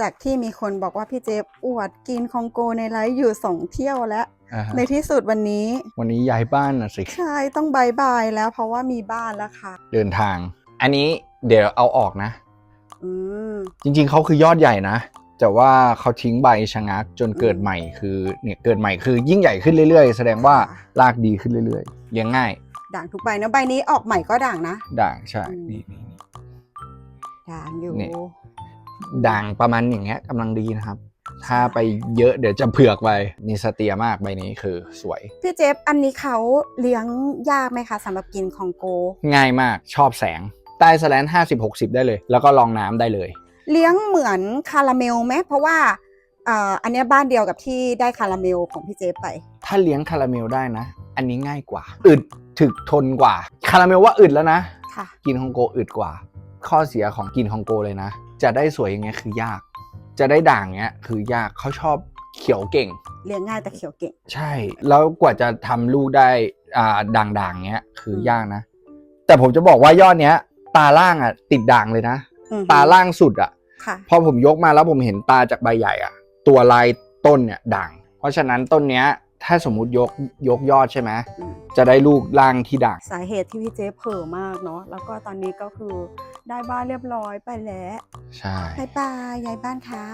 จากที่มีคนบอกว่าพี่เจฟอวดกินคองโกในไลฟ์อยู่สองเที่ยวแล้ว อ่าฮะในที่สุดวันนี้ วันนี้ย้ายบ้านน่ะสิ ใช่ต้องบายบายแล้วเพราะว่ามีบ้านแล้วค่ะ เดินทาง อันนี้เดี๋ยวเอาออกนะ อืม จริงๆเขาคือยอดใหญ่นะ แต่ว่าเขาทิ้งใบชะงักจนเกิดใหม่คือเนี่ยเกิดใหม่คือยิ่งใหญ่ขึ้นเรื่อยๆ แสดงว่ารากดีขึ้นเรื่อยๆเลี้ยงง่าย ด่างทุกใบเนอะใบนี้ออกใหม่ก็ด่างนะ ด่างใช่อืมนี่นี่นี่ ด่างอยู่เนี่ย ด่างประมาณอย่างเงี้ยกำลังดีนะครับ ถ้าไปเยอะเดี๋ยวจะเผือกไปนี่สเตียมากใบนี้คือสวย พี่เจฟอันนี้เขาเลี้ยงยากไหมคะสำหรับกินคองโก ง่ายมากชอบแสง ใต้แสแลนห้าสิบหกสิบได้เลย แล้วก็ลองน้ำได้เลย เลี้ยงเหมือนคาราเมลไหมเพราะว่าเอ่ออันเนี้ยบ้านเดียวกับที่ได้คาราเมลของพี่เจฟไป ถ้าเลี้ยงคาราเมลได้นะ อันนี้ง่ายกว่า อึดถึกทนกว่า คาราเมลว่าอึดแล้วนะ ค่ะ กินฮองโกอึดกว่า ข้อเสียของกินฮองโกเลยนะ จะได้สวยอย่างเงี้ยคือยาก จะได้ด่างเงี้ยคือยากเขาชอบเขียวเก่ง เลี้ยงง่ายแต่เขียวเก่ง ใช่ แล้วกว่าจะทำลูกได้อ่าด่างๆเงี้ยคือมยากนะ แต่ผมจะบอกว่ายอดเนี้ย ตาล่างอะ ติดด่างเลยนะ อือฮึตาล่างสุดอะ ค่ะ พอผมยกมาแล้วผมเห็นตาจากใบใหญ่อะตัวลายต้นเนี่ยด่าง เพราะฉะนั้นต้นเนี้ย ถ้าสมมุติยกยกยอดใช่ไหมอืมจะได้ลูกล่างที่ด่างสาเหตุที่พี่เจฟเผลอมากเนาะแล้วก็ตอนนี้ก็คือได้บ้านเรียบร้อยไปแล้วใช่บายบายย้ายบ้านค่ะ